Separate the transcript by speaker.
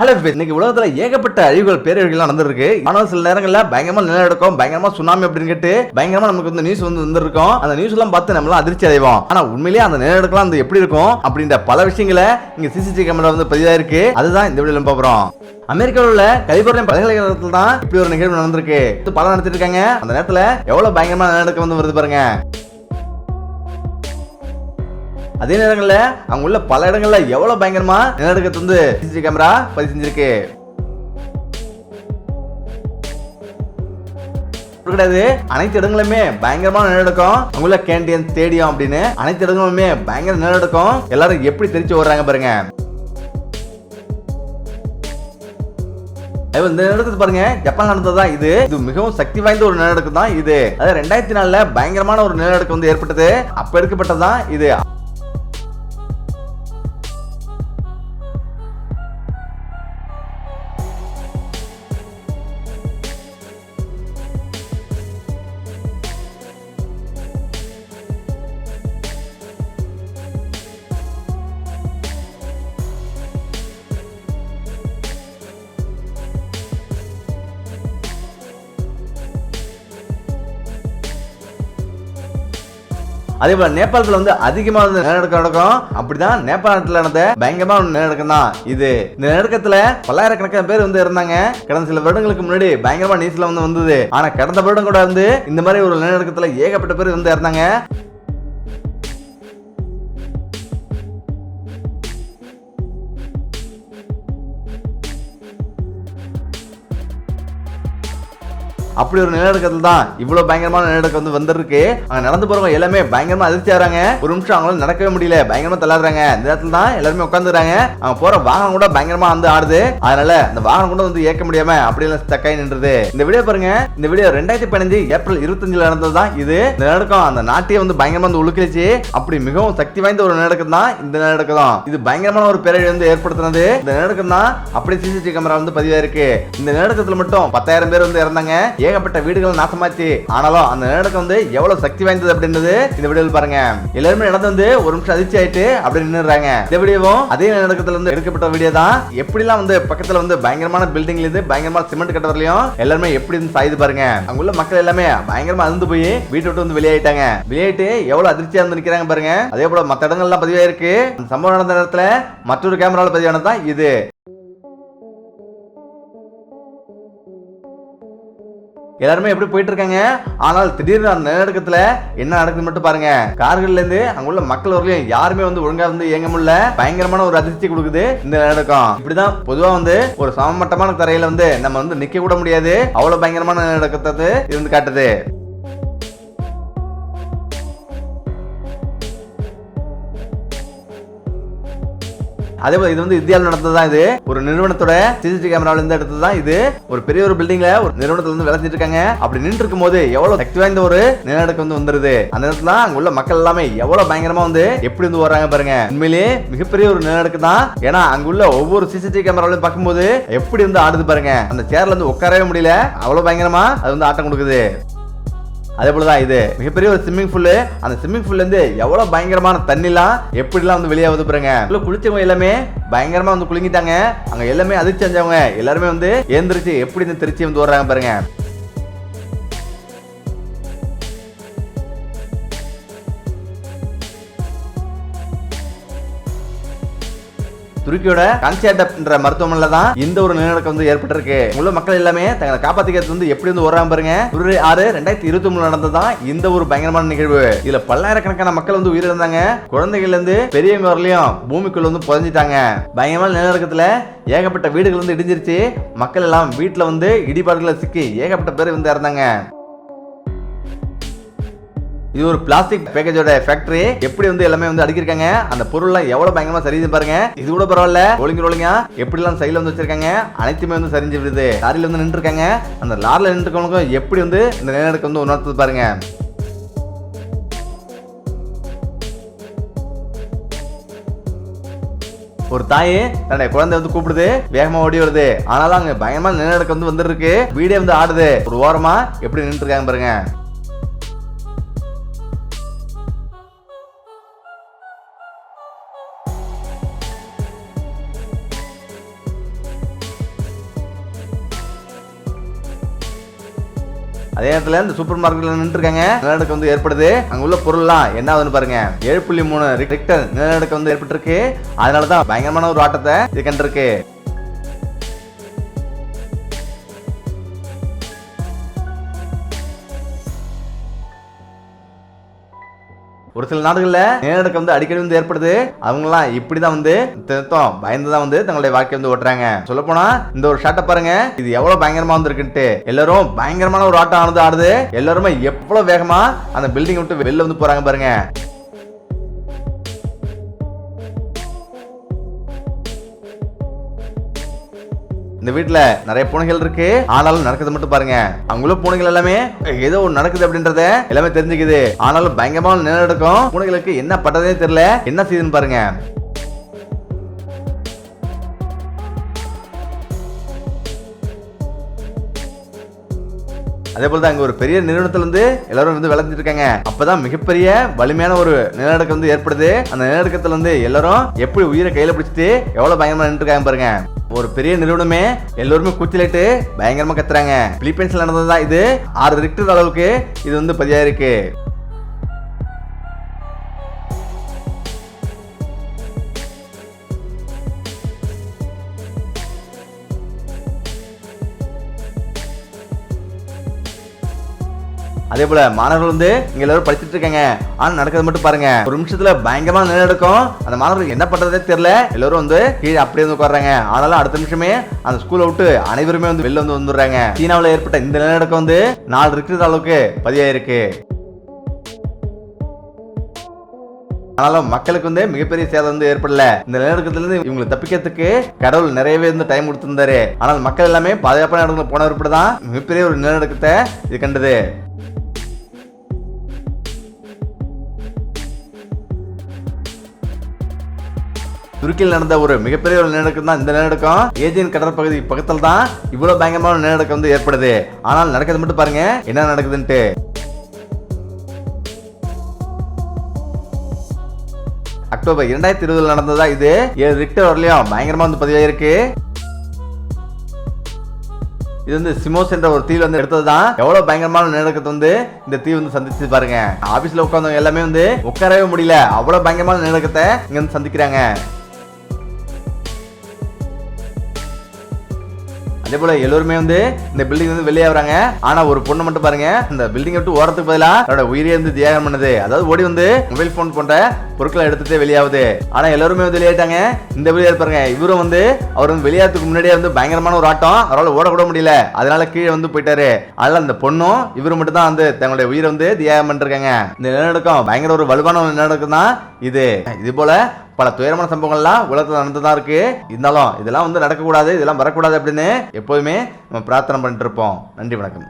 Speaker 1: Hello இன்னைக்கு உலகத்துல ஏகப்பட்ட அழிவுகள் பேரழிவுகள்லாம் நடந்திருக்கு. ஆனால் சில நேரங்களில் பயங்கரமா நிலநடுக்கம் பயங்கரமா சுனாமி அப்படின்னு கேட்டு பயங்கரமா நமக்கு வந்து நியூஸ் வந்து வந்திருக்கும். அந்த நியூஸ் எல்லாம் பார்த்து நம்மளாம் அதிர்ச்சி அடைவோம். ஆனா உண்மையிலேயே அந்த நிலநடுக்கலாம் வந்து எப்படி இருக்கும்? அப்படின்ற பல விஷயங்களை இங்க சிசிடிவி கேமரா வந்து பதிவாயிருக்கு. அதுதான் இந்த வீடியோல பார்க்குறோம் அமெரிக்காவில் உள்ள கலிபோர்னியா பல்கலைக்கழகத்தில் தான் இப்படி ஒரு நிகழ்வு நடந்திருக்கு. இது பல நடத்திட்டு இருக்காங்க. அந்த நேரத்தில் எவ்வளவு பயங்கரமா நிலநடுக்கம் வந்து வருது பாருங்க. அதே நேரங்களில் அவங்க உள்ள பல இடங்களில் எவ்வளவு பயங்கரமா நிலநடுக்கத்தை வந்து சிசிடிவி கேமரா பதிவு செஞ்சிருக்கு? கிடையாது. அனைத்து இடங்களுமே பயங்கரமான நிலநடுக்கம். அங்குள்ள கேண்டீன் ஸ்டேடியம் அப்படின்னு அனைத்து இடங்களுமே பயங்கர நிலநடுக்கம். எல்லாரும் எப்படி தெரிச்சு ஓடுறாங்க பாருங்க. அது இந்த நிலநடுக்கத்தை பாருங்க. ஜப்பான் நடந்ததுதான் இது. இது மிகவும் சக்தி வாய்ந்த ஒரு நிலநடுக்கம் தான் இது. அதாவது ரெண்டாயிரத்தி நாலுல பயங்கரமான ஒரு நிலநடுக்கம் வந்து ஏற்பட்டது. அப்ப எடுக்கப்பட்டதுதான் இது. அதே போல நேபாளத்துல வந்து அதிகமா வந்து நிலநடுக்கம் நடக்கும். அப்படிதான் நேபாளத்துல நடந்த பயங்கரமான ஒரு நிலநடுக்கம் தான் இது. இந்த நிலநடுக்கத்துல பல்லாயிரக்கணக்கான பேர் வந்து இருந்தாங்க கடந்த சில வருடங்களுக்கு முன்னாடி பயங்கரமா நியூஸ்ல வந்து வந்தது. ஆனா கடந்த வருடம் கூட வந்து இந்த மாதிரி ஒரு நிலநடுக்கத்துல ஏகப்பட்ட பேர் வந்து இறந்தாங்க. அப்படி ஒரு நிலநடுக்கத்தில் தான் இவ்வளோ பயங்கரமான நிலநடுக்கம் வந்து வந்திருக்கு. அங்கே நடந்து போறவங்க எல்லாமே பயங்கரமாக அதிர்ச்சி ஆகிறாங்க ஒரு நிமிஷம் அவங்களால நடக்கவே முடியல. பயங்கரமாக தள்ளாடுறாங்க. இந்த நேரத்தில் தான் எல்லாருமே உட்காந்துறாங்க அவங்க போகிற வாகனம் கூட பயங்கரமாக வந்து ஆடுது. அதனால அந்த வாகனம் கூட வந்து இயக்க முடியாம அப்படி எல்லாம் ஸ்டக்காய் நின்றுது. இந்த வீடியோ பாருங்க. இந்த வீடியோ ரெண்டாயிரத்தி பதினஞ்சு ஏப்ரல் இருபத்தஞ்சில் நடந்தது தான் இது. இந்த நிலநடுக்கம் அந்த நாட்டையே வந்து பயங்கரமாக வந்து உழுக்கிடுச்சு அப்படி மிகவும் சக்தி வாய்ந்த ஒரு நிலநடுக்கம் தான் இந்த நிலநடுக்கம் தான். இது பயங்கரமான ஒரு பேரழி வந்து ஏற்படுத்தினது. இந்த நிலநடுக்கம் தான் அப்படி சிசிடிவி கேமரா வந்து பதிவாயிருக்கு. இந்த நிலநடுக்கத்தில் மட்டும் பத்தாயிரம் பேர் வந்து இறந்தாங்க. ஏகப்பட்ட வீடுகள் நாசமாச்சு ஆனாலும் அந்த நிலநடுக்கம் வந்து எவ்வளவு சக்தி வாய்ந்தது அப்படின்றது இந்த வீடியோவில் பாருங்க. எல்லாருமே நடந்து வந்து ஒரு நிமிஷம் அதிர்ச்சி ஆயிட்டு அப்படி நின்றுறாங்க இந்த வீடியோவும் அதே நிலநடுக்கத்துல இருந்து எடுக்கப்பட்ட வீடியோ தான். எப்படிலாம் வந்து பக்கத்துல வந்து பயங்கரமான பில்டிங்ல இருந்து பயங்கரமான சிமெண்ட் கட்ட வரலையும் எல்லாருமே எப்படி இருந்து சாயுது பாருங்க. அங்குள்ள மக்கள் எல்லாமே பயங்கரமா அழுந்து போய் வீட்டை விட்டு வந்து வெளியாயிட்டாங்க. வெளியாயிட்டு எவ்வளவு அதிர்ச்சியா இருந்து நிக்கிறாங்க பாருங்க. அதே போல மத்த இடங்கள்லாம் பதிவாயிருக்கு. அந்த சம்பவம் நடந்த நேரத்துல மற்றொரு கேமராவில் பதிவானது தான் இது. எல்லாருமே எப்படி போயிட்டு இருக்காங்க ஆனால் திடீர்னு அந்த நிலநடுக்கத்துல என்ன நடக்குது மட்டும் பாருங்க. கார்கள்ல இருந்து அங்குள்ள மக்கள் வரலையும் யாருமே வந்து ஒழுங்கா வந்து இயங்க முடியல. பயங்கரமான ஒரு அதிர்ச்சி கொடுக்குது இந்த நிலநடுக்கம் இப்படிதான் பொதுவா வந்து ஒரு சமமட்டமான தரையில வந்து நம்ம வந்து நிக்க கூட முடியாது. அவ்வளவு பயங்கரமான நிலநடுக்கத்தை இது வந்து காட்டுது. அதே போல இது வந்து இந்தியாவில் நடந்ததுதான் இது. ஒரு நிறுவனத்தோட சிசிடிவி கேமரால இருந்து எடுத்தது தான் இது. ஒரு பெரிய ஒரு பில்டிங்ல ஒரு நிறுவனத்துல இருந்து வேலை செஞ்சிருக்காங்க. இருக்காங்க அப்படி நின்று இருக்கும் போது எவ்வளவு சக்தி வாய்ந்த ஒரு நிலநடுக்கம் வந்து வந்துருது. அந்த நேரத்துல அங்க உள்ள மக்கள் எல்லாமே எவ்வளவு பயங்கரமா வந்து எப்படி வந்து வர்றாங்க பாருங்க. உண்மையிலேயே மிகப்பெரிய ஒரு நிலநடுக்கம் தான் ஏன்னா அங்க உள்ள ஒவ்வொரு சிசிடிவி கேமராலையும் பார்க்கும்போது எப்படி வந்து ஆடுது பாருங்க. அந்த சேர்ல இருந்து உட்காரவே முடியல. அவ்வளவு பயங்கரமா அது வந்து ஆட்டம் கொடுக்குது. அதே போல தான் இது மிகப்பெரிய ஒரு ஸ்விம்மிங் பூல் அந்த ஸ்விம்மிங் பூல்ல இருந்து பயங்கரமான தண்ணிலாம் எப்படிலாம் வந்து வெளியே வந்து பாருங்க. உள்ள குளிச்சவங்க எல்லாமே பயங்கரமா வந்து குலுங்கிட்டாங்க. அங்கே எல்லாமே அதிர்ச்சி அஞ்சவங்க எல்லாருமே வந்து ஏந்திரிச்சு எப்படி இந்த திருச்சி வந்து வர்றாங்க பாருங்க. துருக்கியோட கான்சியாட்டப்ன்ற மருத்துவமனையில தான் இந்த ஒரு நிலநடுக்கம் வந்து ஏற்பட்டிருக்கு. உள்ள மக்கள் எல்லாமே தங்களை காப்பாத்திக்கிறது வந்து எப்படி வந்து ஓடுறாங்க பாருங்க. பிப்ரவரி ஆறு ரெண்டாயிரத்தி இருபத்தி மூணு நடந்ததான் இந்த ஒரு பயங்கரமான நிகழ்வு. இதுல பல்லாயிரக்கணக்கான மக்கள் வந்து உயிரிழந்தாங்க. குழந்தைகள்ல இருந்து பெரியவங்க வரலையும் பூமிக்குள்ள வந்து புதஞ்சிட்டாங்க. பயங்கரமான நிலநடுக்கத்துல ஏகப்பட்ட வீடுகள் வந்து இடிஞ்சிருச்சு. மக்கள் எல்லாம் வீட்டுல வந்து இடிபாடுகளை சிக்கி ஏகப்பட்ட பேர் வந்து இறந்தாங்க. இது ஒரு பிளாஸ்டிக் பேக்கேஜோட ஃபேக்டரி எப்படி வந்து எல்லாமே வந்து அடுக்கிருக்காங்க அந்த பொருள்லாம் எவ்வளவு பயங்கரமா சரிஞ்சு பாருங்க. இது கூட பரவாயில்ல. ரோலிங் ரோலிங்கா எப்படி எல்லாம் சைடுல வந்து வச்சிருக்காங்க? அனைத்துமே வந்து சரிஞ்சு விடுது. லாரியில வந்து நின்று இருக்காங்க அந்த லாரில நின்று இருக்கவங்களுக்கும் எப்படி வந்து இந்த நிலநடுக்கம் வந்து உணர்த்துது பாருங்க. ஒரு தாய் தன்னுடைய குழந்தை வந்து கூப்பிடுது. வேகமா ஓடி வருது. ஆனாலும் அங்க பயங்கரமா நிலநடுக்கம் வந்து வந்துருக்கு. வீடே வந்து ஆடுது. ஒரு ஓரமா எப்படி நின்று இருக்காங்க பாருங்க. அதே நேரத்தில் இந்த சூப்பர் மார்க்கெட்ல நின்றுருக்காங்க நிலநடுக்கம் வந்து ஏற்படுது. அங்க உள்ள பொருள்லாம் என்ன ஆகுதுன்னு பாருங்க. ஏழு புள்ளி மூணு ரிக்டர் நிலநடுக்கம் வந்து ஏற்பட்டிருக்கு. அதனாலதான் பயங்கரமான ஒரு ஆட்டத்தை இது கண்டிருக்கு. ஒரு சில நாடுகள்ல நிலநடுக்கம் வந்து அடிக்கடி வந்து ஏற்படுது. அவங்கலாம் இப்படிதான் வந்து திருத்தம் பயந்து தான் வந்து தங்களுடைய வாழ்க்கை வந்து ஓட்டுறாங்க. சொல்ல போனா இந்த ஒரு ஷாட்டை பாருங்க. இது எவ்வளவு பயங்கரமா வந்திருக்குன்ட்டு. எல்லாரும் பயங்கரமான ஒரு ஆட்டம் ஆனது ஆடுது. எல்லாருமே எவ்வளவு வேகமா அந்த பில்டிங் விட்டு வெளில வந்து போறாங்க பாருங்க. இந்த வீட்டில் நிறைய பூனைகள் இருக்கு. ஆனாலும் நடக்குது மட்டும் பாருங்க. அவங்களும் பூனைகள் எல்லாமே ஏதோ ஒன்று நடக்குது அப்படின்றத எல்லாமே தெரிஞ்சுக்குது. ஆனாலும் பயங்கரமான நிலநடுக்கம். பூனைகளுக்கு என்ன பட்டதே தெரியல. என்ன செய்யுதுன்னு பாருங்க. அதே போல தான் அங்க ஒரு பெரிய நிறுவனத்துல இருந்து எல்லாரும் வந்து விளைஞ்சிட்டு இருக்காங்க. அப்பதான் மிகப்பெரிய வலிமையான ஒரு நிலநடுக்கம் வந்து ஏற்படுது. அந்த நிலநடுக்கத்துல இருந்து எல்லாரும் எப்படி உயிரை கையில பிடிச்சிட்டு எவ்வளவு பயங்கரமா நின்று இருக்காங்க பாருங்க. ஒரு பெரிய நிறுவனமே எல்லோருமே கூச்சலிட்டு பயங்கரமா கத்துறாங்க. பிலிப்பைன்ஸ்ல நடந்ததுதான் இது. ஆறு ரிக்டர் அளவுக்கு இது வந்து பதியாயிருக்கு. அதே போல மாணவர்கள் வந்து இங்க எல்லாரும் படிச்சிட்டு இருக்காங்க. ஆனா நடக்கிறது மட்டும் பாருங்க. ஒரு நிமிஷத்துல பயங்கரமா நிலநடுக்கம் அந்த மாணவர்கள் என்ன பண்றதே தெரியல. எல்லாரும் வந்து கீழே அப்படியே வந்து உட்கார்றாங்க. ஆனாலும் அடுத்த நிமிஷமே அந்த ஸ்கூலை விட்டு அனைவருமே வந்து வெளில வந்து வந்துடுறாங்க. சீனாவில் ஏற்பட்ட இந்த நிலநடுக்கம் வந்து நாலு இருக்கிற அளவுக்கு பதிவாயிருக்கு. ஆனாலும் மக்களுக்கு வந்து மிகப்பெரிய சேதம் வந்து ஏற்படல. இந்த நிலநடுக்கத்துல இருந்து இவங்களை தப்பிக்கிறதுக்கு கடவுள் நிறையவே வந்து டைம் கொடுத்திருந்தாரு. ஆனால் மக்கள் எல்லாமே பாதுகாப்பான இடத்துல போன உறுப்பிட தான் மிகப்பெரிய ஒரு நிலநடுக்கத்தை இது கண்டது. துருக்கியில் நடந்த ஒரு மிகப்பெரிய ஒரு நிலநடுக்கம் தான் இந்த நிலநடுக்கம். ஏஜியன் கடற்பகுதி பக்கத்தில் தான் இவ்வளோ பயங்கரமான நிலநடுக்கம் வந்து ஏற்படுது. ஆனால் நடக்கிறது மட்டும் பாருங்க என்ன நடக்குதுன்ட்டு. அக்டோபர் இரண்டாயிரத்தி இருபதுல நடந்ததா இது? ஏழு ரிக்டர் வரலையும் பயங்கரமா வந்து பதிவாயிருக்கு. இது வந்து சிமோஸ் என்ற ஒரு தீவில் வந்து எடுத்தது தான். எவ்வளவு பயங்கரமான நிலநடுக்கத்தை வந்து இந்த தீ வந்து சந்திச்சு பாருங்க. ஆபீஸ்ல உட்காந்தவங்க எல்லாமே வந்து உட்காரவே முடியல. அவ்வளவு பயங்கரமான நிலநடுக்கத்தை இங்க வந்து சந்திக்கிறாங்க. அதே போல எல்லோருமே வந்து இந்த பில்டிங் வந்து வெளியே வராங்க. ஆனா ஒரு பொண்ணு மட்டும் பாருங்க. இந்த பில்டிங் விட்டு ஓரத்துக்கு பதிலா அவரோட உயிரை வந்து தியாகம் பண்ணுது. அதாவது ஓடி வந்து மொபைல் போன் போன்ற பொருட்களை எடுத்துட்டு வெளியாகுது. ஆனா எல்லாருமே வந்து வெளியாயிட்டாங்க இந்த வெளியே பாருங்க இவரும் வந்து அவர் வந்து வெளியாகிறதுக்கு முன்னாடியே வந்து பயங்கரமான ஒரு ஆட்டம். அவரால் ஓடக்கூட முடியல. அதனால கீழே வந்து போயிட்டாரு. அதனால அந்த பொண்ணும் இவரும் மட்டும் தான் வந்து தங்களுடைய உயிரை வந்து தியாகம் பண்ணிருக்காங்க இந்த நிலநடுக்கம் பயங்கர ஒரு வலுவான ஒரு நிலநடுக்கம் தான் இது. இது போல பல துயரமான சம்பவங்கள்லாம் உலகத்தில் நடந்துதான் இருக்கு. இருந்தாலும் இதெல்லாம் வந்து நடக்கக்கூடாது இதெல்லாம் வரக்கூடாது அப்படின்னு எப்போதுமே நம்ம பிரார்த்தனை பண்ணிட்டு இருப்போம். நன்றி வணக்கம்.